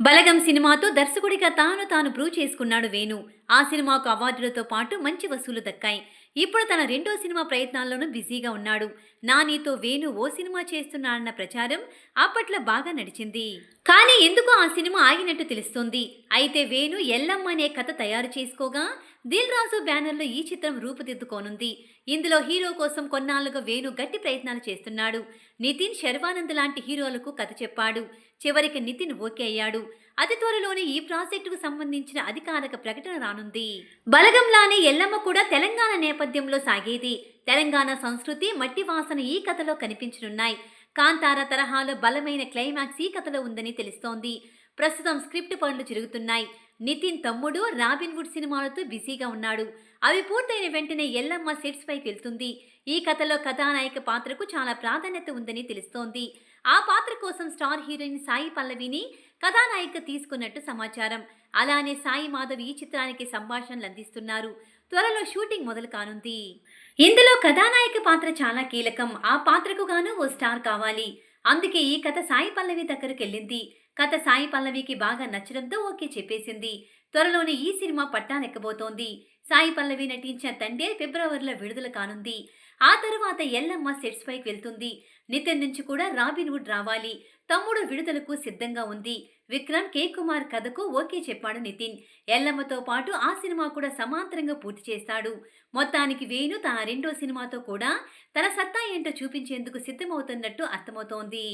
బలగం సినిమాతో దర్శకుడిగా తాను తాను ప్రూవ్ చేసుకున్నాడు వేణు. ఆ సినిమాకు అవార్డులతో పాటు మంచి వసూలు దక్కాయి. ఇప్పుడు తన రెండో సినిమా ప్రయత్నాల్లోనూ బిజీగా ఉన్నాడు. నానితో వేణు ఓ సినిమా చేస్తున్నాడన్న ప్రచారం అప్పట్లో బాగా నడిచింది. కానీ ఎందుకు ఆ సినిమా ఆగినట్టు తెలుస్తోంది. అయితే వేణు ఎల్లమ్మ అనే కథ తయారు చేసుకోగా దిల్ రాజు బ్యానర్లో ఈ చిత్రం రూపుదిద్దుకోనుంది. ఇందులో హీరో కోసం కొన్నాళ్ళుగా వేణు గట్టి ప్రయత్నాలు చేస్తున్నాడు. నితిన్ శర్వానంద్ లాంటి హీరోలకు కథ చెప్పాడు. చివరికి నితిన్ ఓకే అయ్యాడు. అతి త్వరలోనే ఈ ప్రాజెక్టుకు సంబంధించిన అధికారిక ప్రకటన రానుంది. బలగంలానే ఎల్లమ్మ కూడా తెలంగాణ నేపథ్యంలో సాగేది. తెలంగాణ సంస్కృతి మట్టి వాసన ఈ కథలో కనిపించనున్నాయి. కాంతార తరహాలో బలమైన క్లైమాక్స్ ఈ కథలో ఉందని తెలుస్తోంది. ప్రస్తుతం స్క్రిప్ట్ పనులు జరుగుతున్నాయి. నితిన్ తమ్ముడు రాబిన్ వుడ్ సినిమాలతో బిజీగా ఉన్నాడు. అవి పూర్తయిన వెంటనే ఎల్లమ్మ సెట్స్ పైకి వెళ్తుంది. ఈ కథలో కథానాయక పాత్రకు చాలా ప్రాధాన్యత ఉందని తెలుస్తోంది. ఆ పాత్ర కోసం స్టార్ హీరోయిన్ సాయి పల్లవిని కథానాయిక తీసుకున్నట్టు సమాచారం. అలానే సాయి మాధవ్ ఈ చిత్రానికి సంభాషణలు అందిస్తున్నారు. త్వరలో షూటింగ్ మొదలు కానుంది. ఇందులో కథానాయక పాత్ర చాలా కీలకం. ఆ పాత్రకు గాను ఓ స్టార్ కావాలి. అందుకే ఈ కథ సాయి పల్లవి దగ్గరకు వెళ్ళింది. కథ సాయి పల్లవికి బాగా నచ్చడంతో ఓకే చెప్పేసింది. త్వరలోనే ఈ సినిమా పట్టానెక్కబోతోంది. సాయి పల్లవి నటించిన తండే ఫిబ్రవరిలో విడుదల కానుంది. ఆ తర్వాత ఎల్లమ్మ సెట్స్ పైకి వెళ్తుంది. నితిన్ నుంచి కూడా రాబిన్ వుడ్ రావాలి. తమ్ముడు విడుదలకు సిద్ధంగా ఉంది. విక్రమ్ కే కుమార్ కథకు ఓకే చెప్పాడు నితిన్. ఎల్లమ్మతో పాటు ఆ సినిమా కూడా సమాంతరంగా పూర్తి చేస్తాడు. మొత్తానికి వేణు తన రెండో సినిమాతో కూడా తన సత్తా ఏంటో చూపించేందుకు సిద్ధమవుతున్నట్టు అర్థమవుతోంది.